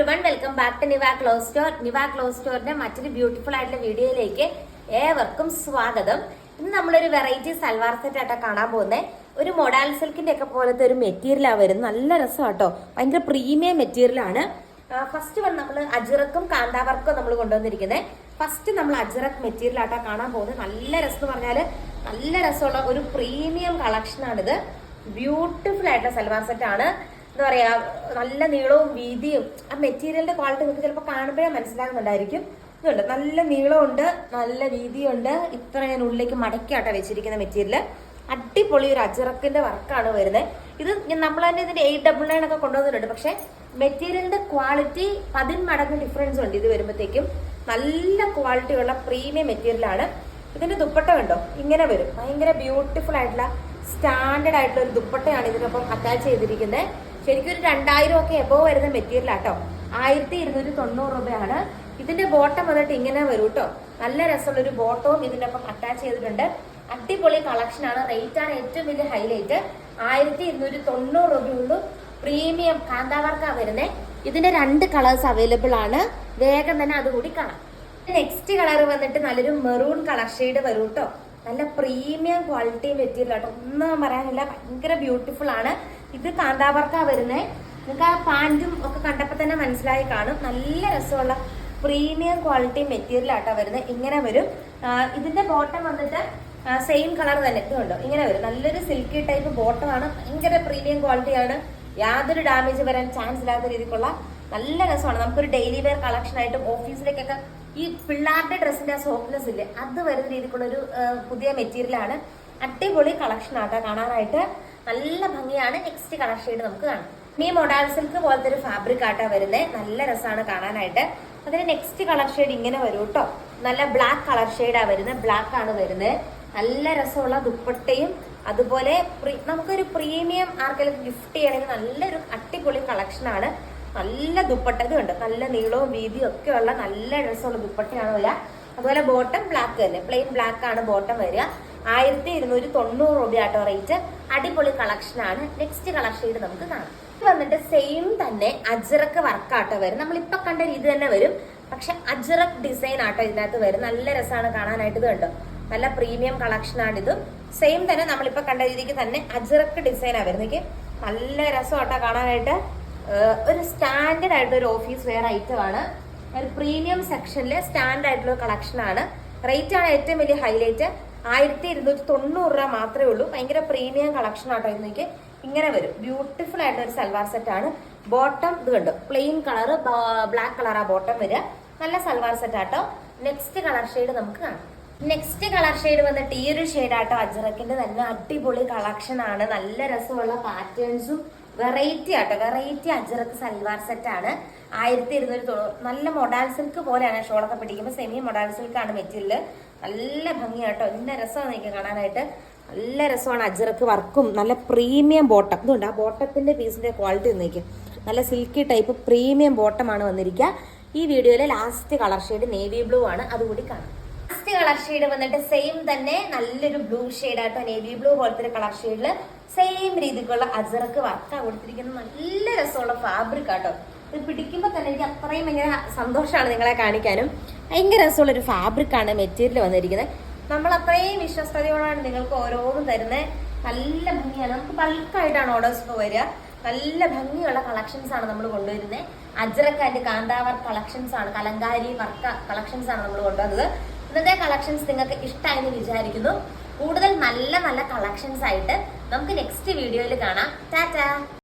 Everyone welcome back to Niva clothes store Niva clothes സ്റ്റോറിന്റെ മറ്റൊരു beautiful ആയിട്ടുള്ള വീഡിയോയിലേക്ക് ഏവർക്കും സ്വാഗതം. ഇന്ന് നമ്മളൊരു വെറൈറ്റി സൽവാർ സെറ്റ് ആട്ടോ കാണാൻ പോകുന്നത് ഒരു മൊഡാൽ സിൽക്കിന്റെ ഒക്കെ പോലത്തെ ഒരു മെറ്റീരിയലാണ് വരുന്നത്. നല്ല രസം കേട്ടോ ഭയങ്കര പ്രീമിയം മെറ്റീരിയലാണ് ഫസ്റ്റ് വൺ നമ്മൾ അജിറക്കും കാന്താവർക്കും നമ്മൾ കൊണ്ടുവന്നിരിക്കുന്നത് ഫസ്റ്റ് നമ്മൾ അജിറക് മെറ്റീരിയൽ ആട്ടോ കാണാൻ പോകുന്നത് നല്ല രസം എന്ന് പറഞ്ഞാൽ നല്ല രസമുള്ള ഒരു പ്രീമിയം കളക്ഷനാണിത് ബ്യൂട്ടിഫുൾ ആയിട്ടുള്ള സൽവാർ സെറ്റ് ആണ്. എന്താ പറയാ നല്ല നീളവും വീതിയും ആ മെറ്റീരിയലിന്റെ ക്വാളിറ്റി നിങ്ങൾക്ക് ചിലപ്പോൾ കാണുമ്പോഴേ മനസ്സിലാകുന്നുണ്ടായിരിക്കും. ഇതുണ്ട് നല്ല നീളമുണ്ട് നല്ല വീതിയുണ്ട്. ഇത്ര ഞാൻ ഉള്ളിലേക്ക് മടക്കിയാട്ടോ വെച്ചിരിക്കുന്ന മെറ്റീരിയൽ അടിപൊളി ഒരു അജിറക്കിന്റെ വർക്കാണ് വരുന്നത് ഇത് നമ്മൾ തന്നെ ഇതിന്റെ എയ്റ്റ് ഡബിൾ നയൻ ഒക്കെ കൊണ്ടുവന്നിട്ടുണ്ട്. പക്ഷെ മെറ്റീരിയലിന്റെ ക്വാളിറ്റി പതിന്മടങ്ങ് ഡിഫറൻസ് ഉണ്ട്. ഇത് വരുമ്പോഴത്തേക്കും നല്ല ക്വാളിറ്റി ഉള്ള പ്രീമിയം മെറ്റീരിയൽ ആണ്. ഇതിന്റെ ദുപ്പട്ട കണ്ടോ? ഇങ്ങനെ വരും. ഭയങ്കര ബ്യൂട്ടിഫുൾ ആയിട്ടുള്ള സ്റ്റാൻഡേർഡ് ആയിട്ടുള്ള ഒരു ദുപ്പട്ടയാണ് ഇതിനൊപ്പം അറ്റാച്ച് ചെയ്തിരിക്കുന്നത് ശരിക്കും ഒരു രണ്ടായിരം ഒക്കെ എബോ വരുന്ന മെറ്റീരിയൽ ആട്ടോ ആയിരത്തി ഇരുന്നൂറ്റി തൊണ്ണൂറ് രൂപയാണ്. ഇതിന്റെ ബോട്ടം വന്നിട്ട് ഇങ്ങനെ വരും കേട്ടോ നല്ല രസമുള്ള ഒരു ബോട്ടവും ഇതിനൊപ്പം അറ്റാച്ച് ചെയ്തിട്ടുണ്ട്. അടിപൊളി കളക്ഷൻ ആണ്. റേറ്റ് ആണ് ഏറ്റവും വലിയ ഹൈലൈറ്റ് ആയിരത്തി ഇരുന്നൂറ്റി തൊണ്ണൂറ് രൂപയുള്ളൂ. പ്രീമിയം കാന്താവർക്കാ വരുന്നത് ഇതിന്റെ രണ്ട് കളേഴ്സ് അവൈലബിൾ ആണ്. വേഗം തന്നെ അതുകൂടി കാണാം. നെക്സ്റ്റ് കളർ വന്നിട്ട് നല്ലൊരു മെറൂൺ കളർ ഷെയ്ഡ് വരും കേട്ടോ നല്ല പ്രീമിയം ക്വാളിറ്റി മെറ്റീരിയൽ ആട്ടോ ഒന്നും പറയാനില്ല. ഭയങ്കര ബ്യൂട്ടിഫുൾ ആണ്. ഇത് കാന്താവർക്കാ വരുന്നത് നിങ്ങൾക്ക് ആ പാന്റും ഒക്കെ കണ്ടപ്പോൾ തന്നെ മനസ്സിലായി കാണും. നല്ല രസമുള്ള പ്രീമിയം ക്വാളിറ്റി മെറ്റീരിയലാട്ടോ വരുന്നത് ഇങ്ങനെ വരും. ഇതിന്റെ ബോട്ടം വന്നിട്ട് സെയിം കളർ തന്നെ. ഇതുണ്ടോ ഇങ്ങനെ വരും. നല്ലൊരു സിൽക്കി ടൈപ്പ് ബോട്ടമാണ്. ഭയങ്കര പ്രീമിയം ക്വാളിറ്റിയാണ് യാതൊരു ഡാമേജ് വരാൻ ചാൻസ് ഇല്ലാത്ത രീതിക്കുള്ള നല്ല രസമാണ്. നമുക്കൊരു ഡെയിലി വെയർ കളക്ഷൻ ആയിട്ടും ഓഫീസിലേക്കൊക്കെ ഈ പിള്ളേരുടെ ഡ്രസ്സിന്റെ ആ സോഫ്റ്റ്നെസ് ഇല്ലേ അത് വരുന്ന രീതിക്കുള്ള ഒരു പുതിയ മെറ്റീരിയൽ ആണ് അടിപൊളി കളക്ഷൻ ആട്ടോ. കാണാനായിട്ട് നല്ല ഭംഗിയാണ്. നെക്സ്റ്റ് കളക്ഷൻ ഷെയ്ഡ് നമുക്ക് കാണാം. മീ മൊഡാൽ സിൽക്ക് പോലത്തെ ഒരു ഫാബ്രിക് ആട്ടോ വരുന്നത് നല്ല രസമാണ് കാണാനായിട്ട്. അതിന് നെക്സ്റ്റ് കളർ ഷെയ്ഡ് ഇങ്ങനെ വരും കേട്ടോ നല്ല ബ്ലാക്ക് കളർ ഷെയ്ഡാ വരുന്നത് ബ്ലാക്ക് ആണ് വരുന്നത് നല്ല രസമുള്ള ദുപ്പട്ടയും അതുപോലെ നമുക്കൊരു പ്രീമിയം ആർക്കെങ്കിലും ഗിഫ്റ്റ് ചെയ്യണമെങ്കിൽ നല്ലൊരു അടിപൊളി കളക്ഷനാണ് നല്ല ദുപ്പട്ടതും ഉണ്ട് നല്ല നീളവും വീതിയും ഒക്കെ ഉള്ള നല്ല രസമുള്ള ദുപ്പട്ടയാണ് വരിക. അതുപോലെ ബോട്ടം ബ്ലാക്ക് തന്നെ പ്ലെയിൻ ബ്ലാക്ക് ആണ് ബോട്ടം വരിക. ആയിരത്തി ഇരുന്നൂറ്റി തൊണ്ണൂറ് രൂപ ആട്ടോ റേറ്റ് അടിപൊളി കളക്ഷൻ ആണ്. നെക്സ്റ്റ് കളക്ഷൻ ഷെയ്ഡ് നമുക്ക് കാണാം. വന്നിട്ട് സെയിം തന്നെ അജറക്ക് വർക്കാട്ടോ വരും. നമ്മളിപ്പൊ കണ്ട രീതി തന്നെ വരും. പക്ഷെ അജറക് ഡിസൈൻ ആട്ടോ ഇതിനകത്ത് വരും. നല്ല രസമാണ് കാണാനായിട്ട്. ഇത് കണ്ടോ? നല്ല പ്രീമിയം കളക്ഷനാണ് ഇത്. സെയിം തന്നെ നമ്മളിപ്പോ കണ്ട രീതിക്ക് തന്നെ അജറക്ക് ഡിസൈനാണ് വരുന്നത്. നല്ല രസമാട്ടോ കാണാനായിട്ട്. ഒരു സ്റ്റാൻഡേർഡ് ആയിട്ട് ഒരു ഓഫീസ് വെയർ ഐറ്റം ആണ്. ഒരു പ്രീമിയം സെക്ഷനിലെ സ്റ്റാൻഡ് ആയിട്ടുള്ള കളക്ഷൻ ആണ്. റേറ്റ് ആണ് ഏറ്റവും വലിയ ഹൈലൈറ്റ് ആയിരത്തി ഇരുന്നൂറ്റി തൊണ്ണൂറ് രൂപ മാത്രമേ ഉള്ളൂ. ഭയങ്കര പ്രീമിയം കളക്ഷൻ ആട്ടോ ഇന്നേക്ക് ഇങ്ങനെ വരും. ബ്യൂട്ടിഫുൾ ആയിട്ടുള്ള ഒരു സൽവാർ സെറ്റ് ആണ്. ബോട്ടം ഇത് കണ്ടു? പ്ലെയിൻ കളർ ബ്ലാക്ക് കളറാ ബോട്ടം വരിക. നല്ല സൽവാർ സെറ്റ് ആട്ടോ. നെക്സ്റ്റ് കളർ ഷെയ്ഡ് നമുക്ക് കാണാം. നെക്സ്റ്റ് കളർ ഷെയ്ഡ് വന്നിട്ട് ഈ ഒരു ഷെയ്ഡ് ആട്ടോ. അജറക്കിന്റെ തന്നെ അടിപൊളി കളക്ഷൻ ആണ്. നല്ല രസമുള്ള പാറ്റേൺസും വെറൈറ്റി ആട്ടോ. വെറൈറ്റി അജറത്ത് സൽവാർ സെറ്റ് ആണ്. ആയിരത്തി ഇരുന്നൂറ്റി തൊണ്ണൂറ് നല്ല മൊഡാൽ സിൽക്ക് പോലെയാണ് ഷോളൊക്കെ പിടിക്കുമ്പോൾ സെമി മൊഡാൽ സിൽക്കാണ് മെറ്റീരിയൽ നല്ല ഭംഗിയാട്ടോ. ഇതിന്റെ രസമാണ് എനിക്ക് കാണാനായിട്ട്. നല്ല രസമാണ് അജറക്ക് വർക്കും. നല്ല പ്രീമിയം ബോട്ടം ഇതുണ്ട്. ആ ബോട്ടത്തിന്റെ പീസിന്റെ ക്വാളിറ്റി ഒന്നിരിക്കും നല്ല സിൽക്കി ടൈപ്പ് പ്രീമിയം ബോട്ടമാണ് വന്നിരിക്കുക. ഈ വീഡിയോയിലെ last colour shade navy blue ആണ്. അതുകൂടി കാണാം. ലാസ്റ്റ് കളർ ഷെയ്ഡ് വന്നിട്ട് സെയിം തന്നെ നല്ലൊരു ബ്ലൂ ഷെയ്ഡ് ആയിട്ട് നേവി ബ്ലൂ പോലത്തെ ഒരു കളർ ഷെയ്ഡിൽ സെയിം രീതിക്കുള്ള അജറക്ക് ആ കൊടുത്തിരിക്കുന്ന നല്ല രസമുള്ള ഫാബ്രിക് ആട്ടോ. ഇത് പിടിക്കുമ്പോൾ തന്നെ എനിക്ക് അത്രയും ഭയങ്കര സന്തോഷമാണ് നിങ്ങളെ കാണിക്കാനും. ഭയങ്കര രസമുള്ള ഒരു ഫാബ്രിക് ആണ് മെറ്റീരിയൽ വന്നിരിക്കുന്നത്. നമ്മൾ അത്രയും വിശ്വസ്തയോടാണ് നിങ്ങൾക്ക് ഓരോന്നും തരുന്നത് നല്ല ഭംഗിയാണ്. നമുക്ക് ബൾക്കായിട്ടാണ് ഓർഡേഴ്സ് ഇപ്പോൾ വരിക. നല്ല ഭംഗിയുള്ള കളക്ഷൻസ് ആണ് നമ്മൾ കൊണ്ടുവരുന്നത് അജ്രക്ക് ആൻഡ് കാന്താവർ കളക്ഷൻസ് ആണ് കലങ്കാരി വർക്ക കളക്ഷൻസ് ആണ് നമ്മൾ കൊണ്ടുവന്നത്. ഇന്നത്തെ കളക്ഷൻസ് നിങ്ങൾക്ക് ഇഷ്ടമായെന്ന് വിചാരിക്കുന്നു. കൂടുതൽ നല്ല നല്ല കളക്ഷൻസ് ആയിട്ട് നമുക്ക് നെക്സ്റ്റ് വീഡിയോയിൽ കാണാം. ടാറ്റാ!